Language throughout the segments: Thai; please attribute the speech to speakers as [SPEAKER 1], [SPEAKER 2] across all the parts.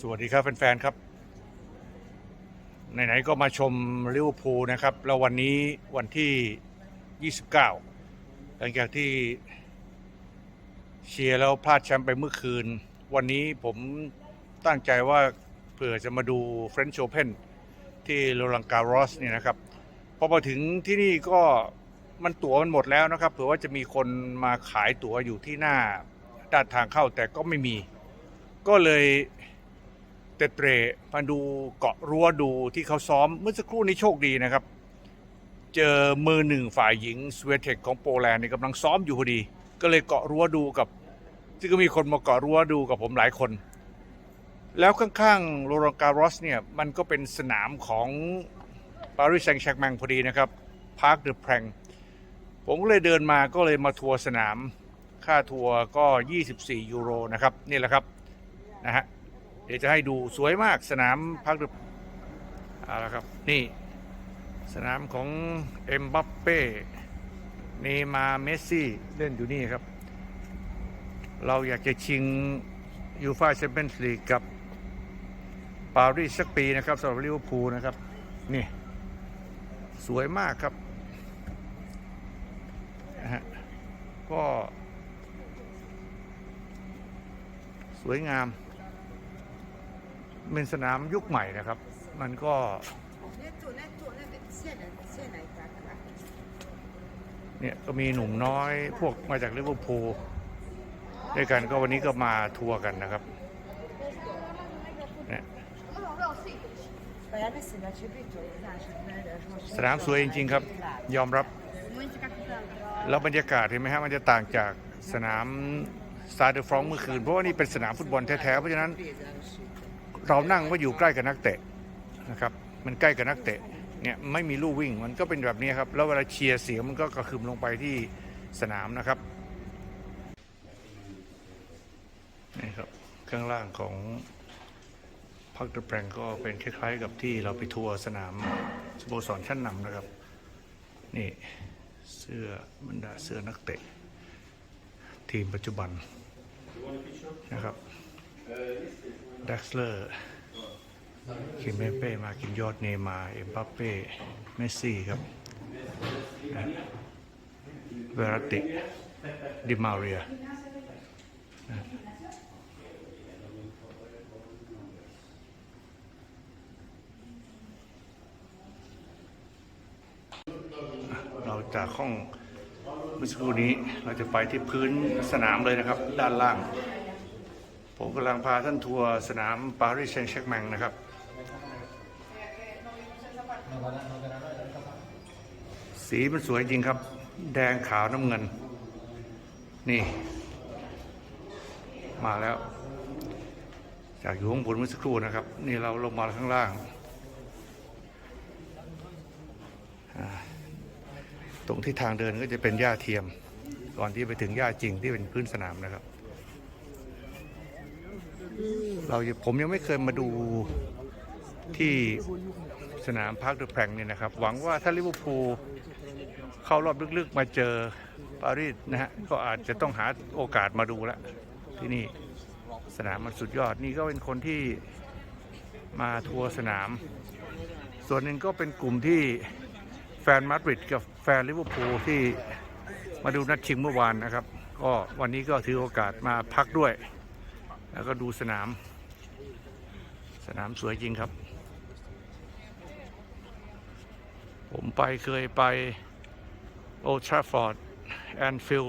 [SPEAKER 1] สวัสดีครับแฟนๆครับ ไหนๆก็มาชมลิเวอร์พูลนะครับ แล้ววันนี้วันที่ 29 หลังจากที่เชียร์แล้วพลาดแชมป์ไปเมื่อคืน วันนี้ผมตั้งใจว่าเผื่อจะมาดูเฟรนช์โ p เพนที่โรลังการอสเนี่ยนะครับ พอมาถึงที่นี่ก็มันตั๋วมันหมดแล้วนะครับ เผื่อว่าจะมีคนมาขายตั๋วอยู่ที่หน้าด้านทางเข้าแต่ก็ไม่มี ก็เลย เตเตรมาดูเกาะรั้วดูที่เขาซ้อมเมื่อสักครู่นี้โชคดีนะครับ เจอมือหนึ่งฝ่ายหญิงสวีเทคของโปแลนด์นี่กำลังซ้อมอยู่พอดี ก็เลยเกาะรั้วดูกับ ซึ่งก็มีคนมาเกาะรั้วดูกับผมหลายคน แล้วข้างๆโรลังการอสเนี่ยมันก็เป็นสนามของปารีสแซงต์แชร์แมงพอดีนะครับพาร์คเดอะแพรงผมก็เลยเดินมาก็เลยมาทัวร์สนาม ค่าทัวร์ก็ 24 ยูโรนะครับ นี่แหละครับ นะฮะ เดี๋ยวจะให้ดูสวยมากสนามพักดอะเอาละครับนี่สนามของเอ็มบัปเป้เนมาเมสซี่เล่นอยู่นี่ครับ เราอยากจะชิงยูฟาแชมเปี้ยนส์ลีกกับปารีสสักปีนะครับสำหรับลิเวอร์พูลนะครับ นี่ สวยมากครับนะฮะก็ สวยงาม เป็นสนามยุคใหม่นะครับ มันก็เนี่ยก็มีหนุ่มน้อยพวกมาจากลิเวอร์พูลด้วยกันก็วันนี้ก็มาทัวร์กันนะครับเนี่ยสนามสวยจริง ๆ ครับ ยอมรับ แล้วบรรยากาศเห็นไหมฮะมันจะต่างจากสนามซาเดอฟรองเมื่อคืน เพราะว่านี่เป็นสนามฟุตบอลแท้ ๆ เพราะฉะนั้น เรานั่งก็อยู่ใกล้กับนักเตะนะครับ มันใกล้กับนักเตะเนี่ยไม่มีลู่วิ่งมันก็เป็นแบบนี้ครับ แล้วเวลาเชียร์เสียงมันก็กระหึ่มลงไปที่สนามนะครับนี่ครับข้างล่างของพักเดอะแปรงก็เป็นคล้ายๆกับที่เราไปทัวร์สนามสโมสรชั้นนำนะครับ นี่เสื้อบรรดาเสื้อนักเตะ ทีมปัจจุบันนะครับ ดักสเลอร์คิมเบเป้มากินยอดเนมาเอ็มบัปเป้เมสซี่ครับเวรติดิมาเรียเราจากห้องเมื่อสักครู่นี้เราจะไปที่พื้นสนามเลยนะครับ ด้านล่าง ผมกำลังพาท่านทัวร์สนามปารีสแซงต์แชร์แมงนะครับ สีมันสวยจริงครับ แดงขาวน้ำเงิน นี่ มาแล้ว จากอยู่ข้างบนเมื่อสักครู่นะครับ นี่เราลงมาข้างล่าง ตรงที่ทางเดินก็จะเป็นหญ้าเทียม ก่อนที่ไปถึงหญ้าจริงที่เป็นพื้นสนามนะครับ เราผมยังไม่เคยมาดูที่สนามพาร์คเดอะแพรงเนี่ยนะครับ หวังว่าถ้าลิเวอร์พูลเข้ารอบลึกๆมาเจอปารีสนะฮะก็อาจจะต้องหาโอกาสมาดูล้วที่นี่สนามมันสุดยอดนี่ก็เป็นคนที่มาทัวร์สนาม ส่วนหนึ่งก็เป็นกลุ่มที่แฟนมาดริดกับแฟนลิเวอร์พูลที่มาดูนัดชิงเมื่อวานนะครับ ก็วันนี้ก็ถือโอกาสมาพักด้วย แล้วก็ดูสนาม สนามสวยจริงครับ ผมไปเคยไปโอทราฟอร์ดแอนฟิล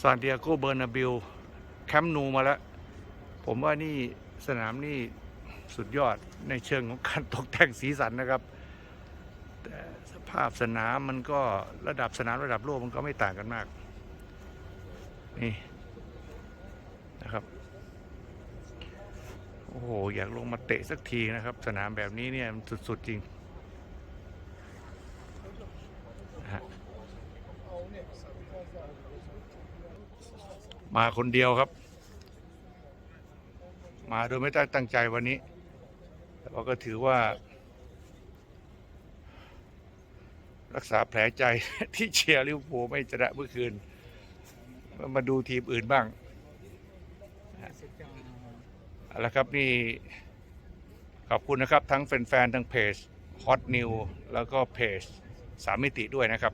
[SPEAKER 1] ซานดิเอโกเบอร์นาบิลแคมป์นูมาแล้ว ผมว่านี่สนามนี่สุดยอดในเชิงของการตกแต่งสีสันนะครับ แต่สภาพสนามมันก็ระดับสนามระดับโลกมันก็ไม่ต่างกันมาก นี่นะครับ โอ้โห อยากลงมาเตะสักทีนะครับ สนามแบบนี้เนี่ยมันสุด ๆ จริงมาคนเดียวครับ มาโดยไม่ได้ตั้งใจวันนี้ แต่ว่าก็ถือว่า รักษาแผลใจที่เชียร์ลิเวอร์พูลไม่ชนะเมื่อคืน มาดูทีมอื่นบ้าง เอาละครับนี่ขอบคุณนะครับทั้งแฟนๆทั้งเพจ Hot New แล้วก็เพจสามมิติด้วยนะครับ